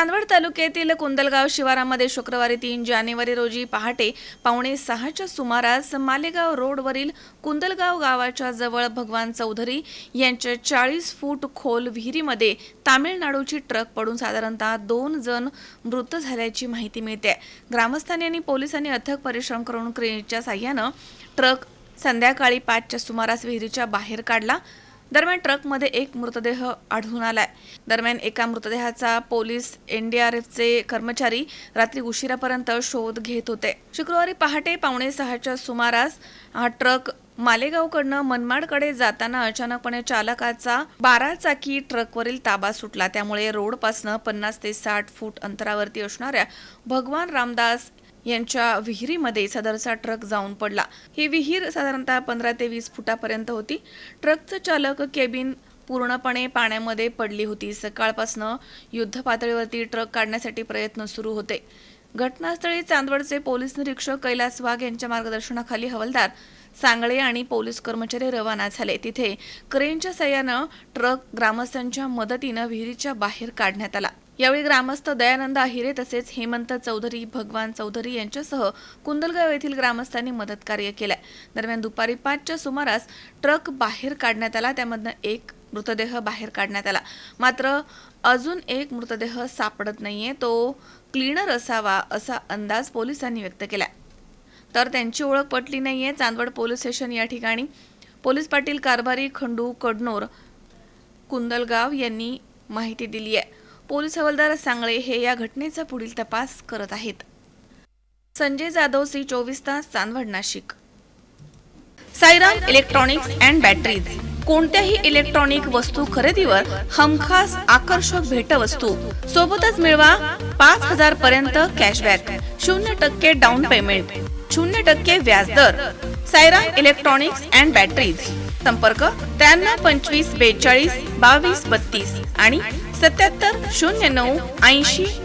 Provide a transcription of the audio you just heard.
चांदवड तालुक्यातील कुंदलगाव शिवारामध्ये शुक्रवारी तीन जानेवारी रोजी पहाटे पावणे सहाच्या सुमारास मालेगाव रोडवरील कुंदलगाव गावाच्या जवळ भगवान चौधरी यांच्या चाळीस फूट खोल विहिरीमध्ये तामिळनाडूची ट्रक पडून साधारणतः दोन जण मृत झाल्याची माहिती मिळते. ग्रामस्थांनी आणि पोलिसांनी अथक परिश्रम करून क्रेनच्या साह्यानं ट्रक संध्याकाळी पाचच्या सुमारास विहिरीच्या बाहेर काढला. दरम्यान ट्रकमध्ये एक मृतदेह आढळून आलाय. दरम्यान एका मृतदेहाचा पोलीस एनडीआरएफचे कर्मचारी रात्री उशिरापर्यंत शोध घेत होते. शुक्रवारी पहाटे पावणे सहाच्या सुमारास हा ट्रक मालेगावकडनं मनमाडकडे जाताना अचानकपणे चालकाचा बारा चाकी ट्रकवरील ताबा सुटला. त्यामुळे रोडपासनं पन्नास ते साठ फूट अंतरावरती असणाऱ्या भगवान रामदास यांच्या विहिरीमध्ये सदरचा ट्रक जाऊन पडला. ही विहीर साधारणतः पंधरा ते वीस फुटापर्यंत होती. ट्रकचं चालक केबिन पूर्णपणे पाण्यामध्ये पडली होती. सकाळपासनं युद्ध पातळीवरती ट्रक काढण्यासाठी प्रयत्न सुरू होते. घटनास्थळी चांदवडचे पोलीस निरीक्षक कैलास वाघ यांच्या मार्गदर्शनाखाली हवालदार सांगळे आणि पोलीस कर्मचारी रवाना झाले. तिथे क्रेनच्या सहाय्यानं ट्रक ग्रामस्थांच्या मदतीनं विहिरीच्या बाहेर काढण्यात आला. यावेळी ग्रामस्थ दयानंद आहिरे तसेच हेमंत चौधरी भगवान चौधरी यांच्यासह कुंदलगाव येथील ग्रामस्थांनी मदत कार्य केलंय. दरम्यान दुपारी पाचच्या सुमारास ट्रक बाहेर काढण्यात आला. त्यामधनं एक मृतदेह बाहेर काढण्यात आला. मात्र अजून एक मृतदेह सापडत नाहीये. तो क्लीनर असावा असा अंदाज पोलिसांनी व्यक्त केला तर त्यांची ओळख पटली नाहीये. चांदवड पोलीस स्टेशन या ठिकाणी पोलीस पाटील कारभारी खंडू कडनोर कुंदलगाव यांनी माहिती दिली आहे पोलीस हवालदार सांगळे हे या घटनेचा पुढील तपास करत आहेत. संजय जाधव सी चोवीस तास Chandwad Nashik. Sairam electronics and batteries. कोणत्याही इलेक्ट्रॉनिक वस्तू खरेदीवर हमखास आकर्षक भेटवस्तू. सोबतच मिळवा पाच हजार पर्यंत कॅशबॅक. शून्य टक्के डाऊन पेमेंट. शून्य टक्के व्याजदर सायराम इलेक्ट्रॉनिक्स अँड बॅटरीज. संपर्क त्र्याण्णव पंचवीस बेचाळीस बावीस बत्तीस आणि सत्याहत्तर शून्य नऊ ऐंशी